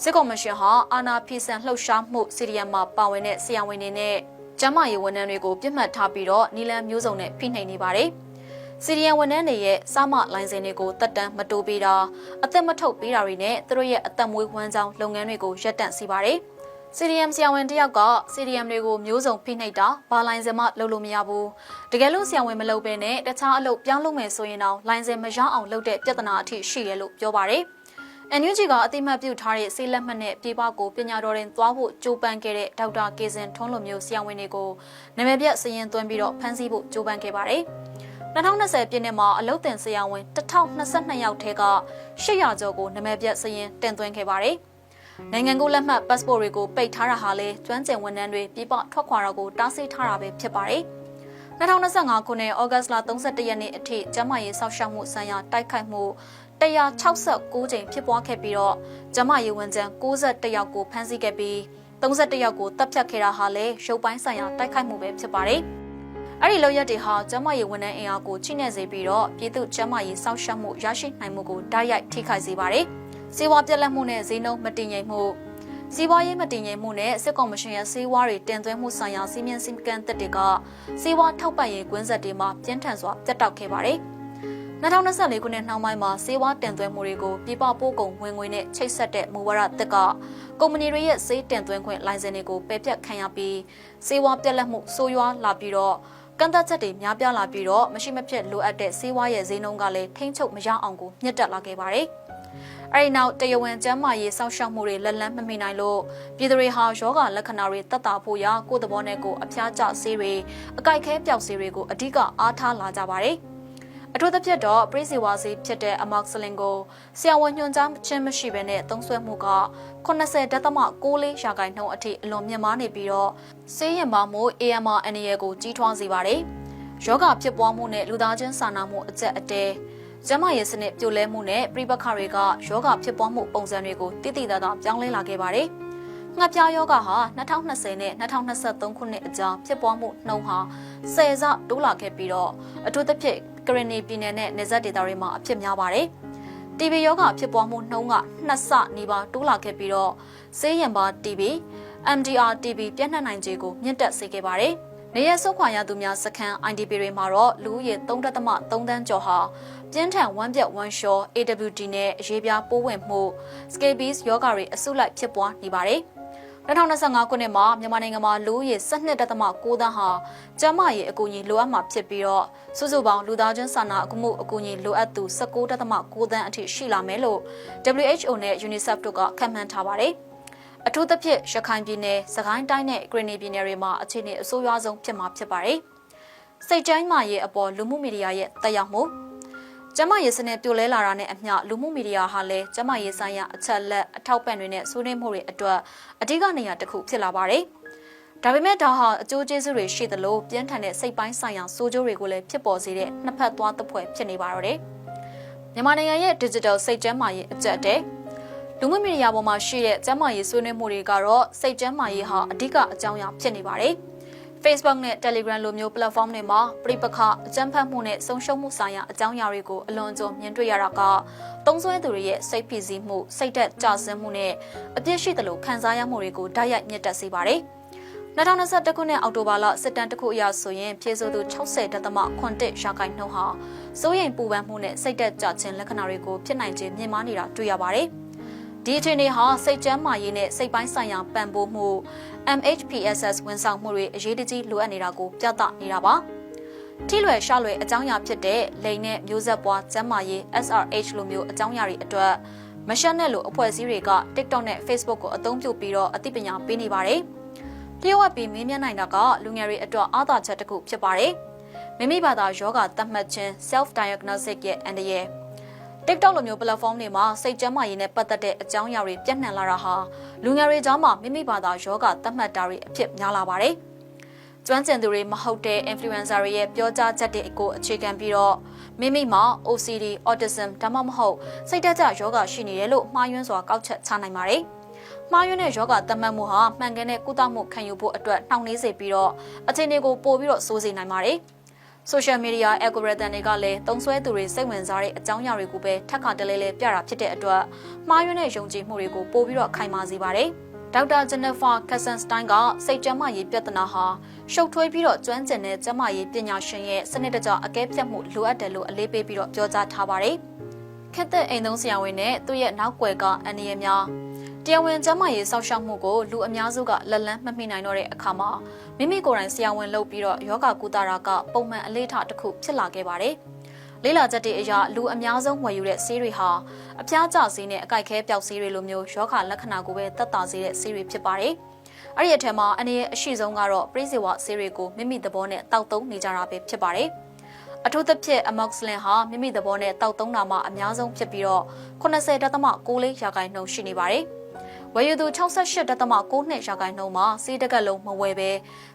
စစ်ကော်မရှင်ဟာအာဏာဖီဆန်လှုပ်ရှားမှု CDM မှာပါဝင်တဲ့ဆရာဝန်တွေနဲ့ ကျန်းမာရေးဝန်ထမ်းတွေကိုပြစ်မှတ်ထားပြီးတော့နီလန်မျိုးစုံနဲ့ဖိနှိပ်နေပါတယ်။စီရီယန်ဝန်ထမ်းတွေရဲ့စမလိုင်းစင်တွေကိုတက်တန်းမတိုးပေးတာအသက်မထုတ်ပေးတာတွေနဲ့သူတို့ရဲ့အသက်မွေးဝမ်းကြောင်းလုပ်ငန်းတွေကိုရပ်တန့်စီပါတယ်။ CDM ဆရာဝန်တယောက်က CDM တွေကိုမျိုးစုံဖိနှိပ်တာဘာလိုင်းစင်မှလုပ်လို့မရဘူးတကယ်လို့ဆရာဝန်မလုပ်ဘဲနဲ့တခြားအလုပ်ပြောင်းလုပ်မယ်ဆိုရင်တော့လိုင်းစင်မရအောင်လုပ်တဲ့ပြဿနာအထိရှိတယ်လို့ပြောပါတယ်။ NUG ကအတိမတ်ပြုထားတဲ့စေးလက်မှတ်နဲ့ပြေပကိုပညာတော်ရင်သွားဖို့ကြိုးပမ်းခဲ့တဲ့ဒေါက်တာကေစင်ထွန်းလိုမျိုးဆရာဝန်တွေကိုနာမည်ပြစရင်သွင်းပြီးတော့ဖမ်းဆီးဖို့ကြိုးပမ်းခဲ့ပါတယ်။2020ပြည့်နှစ်မှာအလုတ်တင်ဆရာဝန်1022ယောက်ထဲက800ကျော်ကိုနာမည်ပြစရင်တင်သွင်းခဲ့ပါတယ်။နိုင်ငံကိုလက်မှတ် passport တွေကိုပိတ်ထားတာဟာလေကျွမ်းကျင်ဝန်ထမ်းတွေပြပထွက်ခွာတော့ကိုတားဆီးထားတာပဲဖြစ်ပါတယ်။2025ခုနှစ်ဩဂတ်လ31ရက်နေ့အထိကျန်းမာရေးစောင့်ရှောက်မှုဆိုင်ရာတိုက်ခိုက်မှု 169ကြိမ်ဖြစ်ပွားခဲ့ပြီးတော့ကျမရေးဝန်ကျန်း61ယောက်ကိုဖမ်းဆီးခဲ့ပြီး31ယောက်ကိုတပ်ဖြတ်ခဲ့တာဟာလည်းရုပ်ပိုင်းဆိုင်ရာတိုက်ခိုက်မှုပဲဖြစ်ပါတယ်။အဲ့ဒီလောက်ရက်တွေဟာကျမရေးဝန်ထမ်းအင်အားကိုချိနဲ့စေပြီးတော့ပြည်သူ့ကျမရေးစောင့်ရှောက်မှုရရှိနိုင်မှုကိုတိုက်ရိုက်ထိခိုက်စေပါတယ်။စေဝါပြက်လက်မှုနဲ့ဈေးနှုန်းမတည်ငြိမ်မှုစီးပွားရေးမတည်ငြိမ်မှုနဲ့စစ်ကောင်မရှင်ရဲ့စေဝါတွေတင်သွင်းမှုဆိုင်ရာစီမင်းစည်းကမ်းသက်တွေကစေဝါထောက်ပံ့ရေးကွင်းဆက်တွေမှာပြင်းထန်စွာပြတ်တောက်ခဲ့ပါတယ်။ 2024ခုနှစ်နှောင်းပိုင်းမှာစေဝါတင်သွင်းမှုတွေကိုပြည်ပပို့ကုန်ဝင်ငွေနဲ့ချိတ်ဆက်တဲ့မူဝါဒသစ်ကကုမ္ပဏီတွေရဲ့စေးတင်သွင်းခွင့်လိုင်စင်တွေကိုပယ်ဖျက်ခံရပြီးစေဝါပြက်လက်မှုဆိုးရွားလာပြီးတော့ကန့်သက်ချက်တွေများပြားလာပြီးတော့မရှိမဖြစ်လိုအပ်တဲ့စေဝါရဲ့ဈေးနှုန်းကလည်းထိန်းချုပ်မရအောင်ကိုမြင့်တက်လာခဲ့ပါတယ်။အဲဒီနောက်တရဝံကျမ်းမာရေးစောင့်ရှောက်မှုတွေလက်လန်းမမိနိုင်လို့ပြည်သူတွေဟာယောဂလက္ခဏာတွေတက်တာဖို့ရာကိုယ်သဘောနဲ့ကိုယ်အဖျားကျဆေးတွေအကြိုက်ခဲပျောက်ဆေးတွေကိုအဓိကအားထားလာကြပါတယ်။ အထူးသဖြင့်တော့ပရိစီဝါစီဖြစ်တဲ့အမောက်ဆလင်ကိုဆရာဝန်ညွှန်ကြားခြင်းမရှိဘဲနဲ့သုံးစွဲမှုက80.64ရာခိုင်နှုန်းအထိအလွန်မြင့်မားနေပြီးတော့ဆေးရင်ပါမှု AMR အနေရကိုကြီးထွားစေပါတယ်။ယောဂဖြစ်ပွားမှုနဲ့လူသားချင်းစာနာမှုအကျက်အတဲကျမရဲ့စနစ်ပြိုလဲမှုနဲ့ပြိပခတွေကယောဂဖြစ်ပွားမှုပုံစံတွေကိုတိတိတတ်တာပြောင်းလဲလာခဲ့ပါတယ်။ငှက်ပြားယောဂဟာ2020နဲ့2023ခုနှစ်အကြားဖြစ်ပွားမှုနှုန်းဟာ10ဆတိုးလာခဲ့ပြီးတော့အထူးသဖြင့် ကရနီပြည်နယ်နဲ့နေဆက်ဒေသတွေမှာအဖြစ်များပါတယ်။ TB ယောဂဖြစ်ပွားမှုနှုန်းကနှစ်ဆနီးပါးတိုးလာခဲ့ပြီးတော့ဆေးရင်ပါ TB MDR TB ပြန့်နှံ့နိုင်ခြေကိုမြင့်တက်စေခဲ့ပါတယ်။နေရဆုတ်ခွာရသူများစခန်း IDP တွေမှာတော့လူဦးရေ3.3တန်းကျော်ဟာပြင်းထန်ဝမ်းပြက်ဝမ်းလျှော AWD နဲ့အရေးပြားပိုးဝင်မှု scabies ယောဂါတွေအဆုလိုက်ဖြစ်ပွားနေပါတယ်။ 2025ခုနှစ်မှာမြန်မာနိုင်ငံမှာလူဦးရေ12.6သန်းဟာကျန်းမာရေးအကူအညီလိုအပ်မှာဖြစ်ပြီးတော့စုစုပေါင်းလူသားချင်းစာနာအကူမှုအကူအညီလိုအပ်သူ19.6သန်းအထိရှိလာမယ်လို့ WHO နဲ့ UNICEF တို့ကခန့်မှန်းထားပါတယ်။အထူးသဖြင့်ရခိုင်ပြည်နယ်၊စကိုင်းတိုင်းနဲ့ဂရနီပြည်နယ်တွေမှာအခြေအနေအဆိုးရွားဆုံးဖြစ်မှာဖြစ်ပါတယ်။စိတ်ကျန်းမာရေးအပေါ်လူမှုမီဒီယာရဲ့တက်ရောက်မှု ကျမရေးစနစ်ပြိုလဲလာတာနဲ့အမျှလူမှုမီဒီယာဟာလည်းကျမရေးဆိုင်ရာအချက်လက်အထောက်ပံ့တွေနဲ့ဆွေးနွေးမှုတွေအတွက်အဓိကနေရာတစ်ခုဖြစ်လာပါတယ်။ဒါပေမဲ့ဒါဟာအကျိုးကျေးဇူးတွေရှိသလိုပြင်းထန်တဲ့စိတ်ပိုင်းဆိုင်ရာဆိုးကျိုးတွေကိုလည်းဖြစ်ပေါ်စေတဲ့နှစ်ဖက်သွားတစ်ဖွဲ့ဖြစ်နေပါတော့တယ်။မြန်မာနိုင်ငံရဲ့ digital စိတ်ကျန်းမာရေးအကျက်တဲ့လူမှုမီဒီယာပေါ်မှာရှိတဲ့ကျန်းမာရေးဆွေးနွေးမှုတွေကတော့စိတ်ကျန်းမာရေးဟာအဓိကအကြောင်းအရာဖြစ်နေပါတယ်။ Facebook နဲ့ Telegram လိုမျိုး platform တွေမှာပြိပခအကြမ်းဖက်မှုနဲ့ဆုံးရှုံးမှုဆိုင်ရာအကြောင်းအရာတွေကိုအလွန်အကျွံမြင်တွေ့ရတာကတုံးဆွဲသူတွေရဲ့စိတ်ဖိစီးမှုစိတ်သက်ကြဆင်းမှုနဲ့အပြစ်ရှိသလိုခံစားရမှုတွေကိုဓာတ်ရိုက်မြင့်တက်စေပါတယ်။2021ခုနှစ်အောက်တိုဘာလစစ်တမ်းတစ်ခုအရဆိုရင်ဖြည့်ဆို့သူ60.8ရာခိုင်နှုန်းဟာစိုးရိမ်ပူပန်မှုနဲ့စိတ်သက်ကြခြင်းလက္ခဏာတွေကိုဖြစ်နိုင်ခြင်းမြင်မာနေတာတွေ့ရပါတယ်။ဒီအခြေအနေဟာစိတ်ကျန်းမာရေးနဲ့စိတ်ပိုင်းဆိုင်ရာပံ့ပိုးမှု MHPSS ဝန်ဆောင်မှုတွေအရေးတကြီးလိုအပ်နေတာကိုပြသနေတာပါ။ထိလွယ်ရှလွယ်အကြောင်းအရာဖြစ်တဲ့လိန်နဲ့မျိုးဆက်ပွားကျန်းမာရေး SRH လိုမျိုးအကြောင်းအရာတွေအတွက်မရှက်နဲ့လိုအဖွဲ့အစည်းတွေက TikTok နဲ့ Facebook ကိုအသုံးပြုပြီးတော့အသိပညာပေးနေပါတယ်။လျှို့ဝှက်ပြီးမင်းမြတ်နိုင်တာကလူငယ်တွေအတွက်အားသာချက်တစ်ခုဖြစ်ပါတယ်။မိမိဘာသာယောဂသတ်မှတ်ခြင်း self diagnostic ရဲ့အန္တရာယ် TikTok လိုမျိုး platform တွေမှာစိတ်ကျန်းမာရေးနဲ့ပတ်သက်တဲ့အကြောင်းအရာတွေပြန့်နှံ့လာတာဟာလူငယ်တွေကြားမှာမိမိဘာသာယောဂသတ်မှတ်တာတွေအဖြစ်များလာပါတယ်။ကျွမ်းကျင်သူတွေမဟုတ်တဲ့ influencer တွေရဲ့ပြောကြားချက်တွေကိုအခြေခံပြီးတော့မိမိမှာ OCD, autism ဒါမှမဟုတ်စိတ်ဓာတ်ကျယောဂရှိနေတယ်လို့မှားယွင်းစွာကောက်ချက်ချနိုင်ပါတယ်။မှားယွင်းတဲ့ယောဂသတ်မှတ်မှုဟာမှန်ကန်တဲ့ကုသမှုခံယူဖို့အတွက်နှောင့်နှေးစေပြီးတော့အခြေအနေကိုပိုပြီးတော့စိုးစေနိုင်ပါတယ်။ social media algorithm တွေကလည်းတုံးဆွဲသူတွေစိတ်ဝင်စားတဲ့အကြောင်းအရာတွေကိုပဲထပ်ခါတလဲလဲပြတာဖြစ်တဲ့အတွက်မှားယွင်းတဲ့ယုံကြည်မှုတွေကိုပို့ပြီးတော့ခိုင်မာစေပါတယ်။ဒေါက်တာဂျန်နဖာကက်ဆန်စတိုင်းကစိတ်ကျန်းမာရေးပြဿနာဟာရှုပ်ထွေးပြီးတော့ကျွမ်းကျင်တဲ့ကျန်းမာရေးပညာရှင်ရဲ့စနစ်တကျအကဲဖြတ်မှုလိုအပ်တယ်လို့အလေးပေးပြီးတော့ပြောကြားထားပါတယ်။ခက်တဲ့အိမ်သုံးဆရာဝန်နဲ့သူ့ရဲ့နောက်ွယ်ကအန်ရီယများ တရားဝင်ကျန်းမာရေးစောင့်ရှောက်မှုကိုလူအများစုကလက်လန်းမမိနိုင်တော့တဲ့အခါမှာမိမိကိုယ်တိုင်ဆရာဝန်လုပ်ပြီးတော့ယောဂကုသတာကပုံမှန်အလေးထားတစ်ခုဖြစ်လာခဲ့ပါတယ်။လေးလာချက်တွေအရလူအများဆုံးဝယ်ယူတဲ့ဆေးတွေဟာအဖျားကျဆေးနဲ့အကြိုက်ခဲပျောက်ဆေးတွေလိုမျိုးယောဂလက္ခဏာကိုပဲသက်သာစေတဲ့ဆေးတွေဖြစ်ပါတယ်။အဲ့ဒီအထက်မှာအနေရဲ့အရှိဆုံးကတော့ပရိစေဝဆေးတွေကိုမိမိသဘောနဲ့တောက်သုံးနေကြတာပဲဖြစ်ပါတယ်။အထူးသဖြင့် amoxicillin ဟာမိမိသဘောနဲ့တောက်သုံးတာမှအများဆုံးဖြစ်ပြီးတော့80.6ရာခိုင်နှုန်းရှိနေပါတယ်။ ဝယ်ယူသူ68.6နှစ်ရာခိုင်နှုန်းမှာစီးတကက်လုံးမဝယ်ပဲ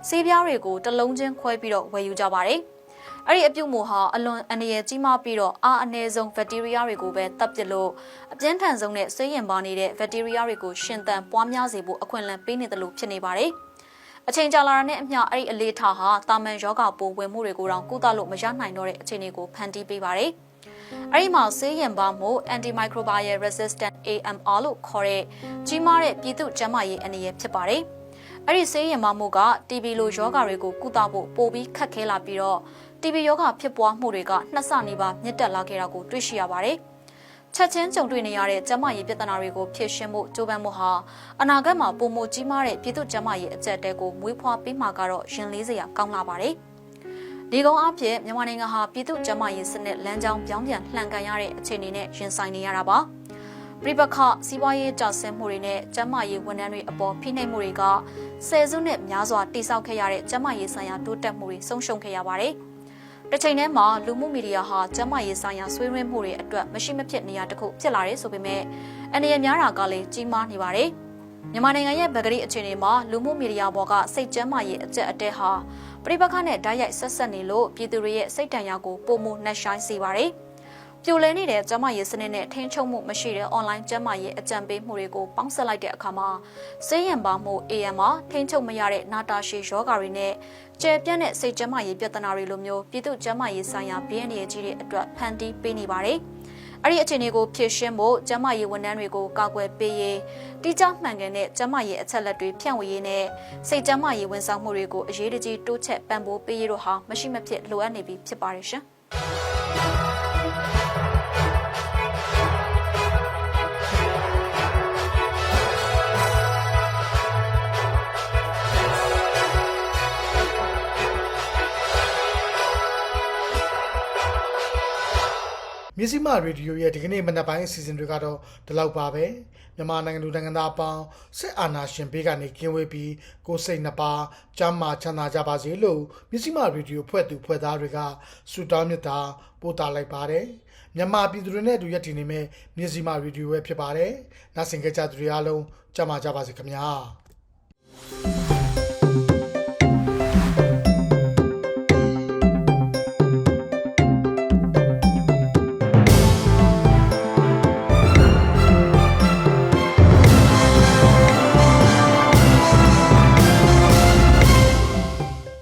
စီးပြားတွေကိုတလုံးချင်းခွဲပြီးတော့ဝယ်ယူကြပါတယ်။အဲ့ဒီအပြုတ်မှုဟာအလွန်အန္တရာယ်ကြီးမားပြီးတော့အာအနည်းဆုံးဘက်တီးရီးယားတွေကိုပဲတပ်ပစ်လို့အပြင်းထန်ဆုံးနဲ့ဆေးရင်ပါနေတဲ့ဘက်တီးရီးယားတွေကိုရှင်သန်ပွားများစေဖို့အခွင့်အလမ်းပေးနေတယ်လို့ဖြစ်နေပါတယ်။အချိန်ကြာလာတာနဲ့အမျှအဲ့ဒီအလေးထားဟာတာမန်ယောဂပိုးဝင်မှုတွေကိုတော့ကုသလို့မရနိုင်တော့တဲ့အခြေအနေကိုဖန်တီးပေးပါတယ်။ အဲ့ဒီမှာဆေးရင်ပါမှု antimicrobial resistant AMR လို့ခေါ်တဲ့ကြီးမားတဲ့ပြည်သူ့ကျန်းမာရေးအနေနဲ့ဖြစ်ပါတယ်။အဲ့ဒီဆေးရင်ပါမှုက TB လိုယောဂါတွေကိုကုသဖို့ပိုပြီးခက်ခဲလာပြီးတော့ TB ရောဂါဖြစ်ပွားမှုတွေကနှစ်ဆနီးပါးမြင့်တက်လာခဲ့တာကိုတွေ့ရှိရပါတယ်။ချက်ချင်းကြုံတွေ့နေရတဲ့ကျန်းမာရေးပြဿနာတွေကိုဖြေရှင်းဖို့ကြိုးပမ်းမှုဟာအနာဂတ်မှာပုံမကြီးမားတဲ့ပြည်သူ့ကျန်းမာရေးအကြက်တဲကိုမွေးဖွားပေးမှာကတော့ရင်လေးစရာကောင်းလာပါတယ်။ ဒီကုန်းအဖြစ်မြန်မာနိုင်ငံဟာပြည်သူ့ကျန်းမာရေးစနစ်လမ်းကြောင်းပြောင်းပြန်လှန်ကန်ရတဲ့အခြေအနေနဲ့ရင်ဆိုင်နေရတာပါ။ပြိပခစီးပွားရေးကြဆင်းမှုတွေနဲ့ကျန်းမာရေးဝန်ထမ်းတွေအပေါ်ဖိနှိပ်မှုတွေကဆယ်စုနှစ်များစွာတိစောက်ခဲ့ရတဲ့ကျန်းမာရေးဆိုင်ရာတိုးတက်မှုတွေဆုံးရှုံးခဲ့ရပါတယ်။တစ်ချိန်တည်းမှာလူမှုမီဒီယာဟာကျန်းမာရေးဆိုင်ရာဆွေးနွေးမှုတွေအတွက်မရှိမဖြစ်နေရတစ်ခုဖြစ်လာတယ်ဆိုပေမဲ့အနေရများတာကလည်းကြီးမားနေပါတယ်။မြန်မာနိုင်ငံရဲ့ဗကတိအခြေအနေမှာလူမှုမီဒီယာပေါ်ကစိတ်ကျန်းမာရေးအကျက်အတဲဟာ ပြိပခနဲ့ဓာတ်ရိုက်ဆက်ဆက်နေလို့ပြည်သူတွေရဲ့စိတ်တန်ရာကိုပုံမနှက်ဆိုင်စေပါတယ်။ပြိုလဲနေတဲ့ကျန်းမာရေးစနစ်နဲ့ထိန်းချုပ်မှုမရှိတဲ့ online ကျန်းမာရေးအကြံပေးမှုတွေကိုပေါင်းစပ်လိုက်တဲ့အခါမှာဆေးရံပါမှု AM မှာထိန်းချုပ်မရတဲ့နာတာရှည်ယောဂါတွေနဲ့ကျယ်ပြန့်တဲ့စိတ်ကျန်းမာရေးပြဿနာတွေလိုမျိုးပြည်သူ့ကျန်းမာရေးဆိုင်ရာ BND ကြီးတွေအတွက်ဖန်တီးပေးနေပါတယ်။ အဲ့ဒီအခြေအနေကိုဖြေရှင်းဖို့ကျန်းမာရေးဝန်ထမ်းတွေကိုကာကွယ်ပေးရေးတိကျမှန်ကန်တဲ့ကျန်းမာရေးအချက်လက်တွေဖြန့်ဝေရေးနဲ့စိတ်ကျန်းမာရေးဝန်ဆောင်မှုတွေကိုအရေးတကြီးတိုးချက်ပံ့ပိုးပေးရေးတို့ဟာမရှိမဖြစ်လိုအပ်နေပြီဖြစ်ပါတယ်ရှင်။ မြစည်းမရေဒီယိုရဲ့ဒီကနေ့မနက်ပိုင်းအစီအစဉ်တွေကတော့ဒီလောက်ပါပဲမြန်မာနိုင်ငံလူနိုင်ငံသားအပေါင်းစစ်အာဏာရှင်ဘေးကနေကင်းဝေးပြီးကိုယ်စိတ်နှပါကျမ်းမာချမ်းသာကြပါစေလို့မြစည်းမရေဒီယိုဖွဲ့သူဖွဲ့သားတွေကဆုတောင်းမြတ်တာပို့တာလိုက်ပါတယ်မြန်မာပြည်သူတွေနဲ့အတူရက်တည်နေမဲ့မြစည်းမရေဒီယိုပဲဖြစ်ပါတယ်နောက်ဆင်ကြကြသူတွေအားလုံးကျမ်းမာကြပါစေခင်ဗျာ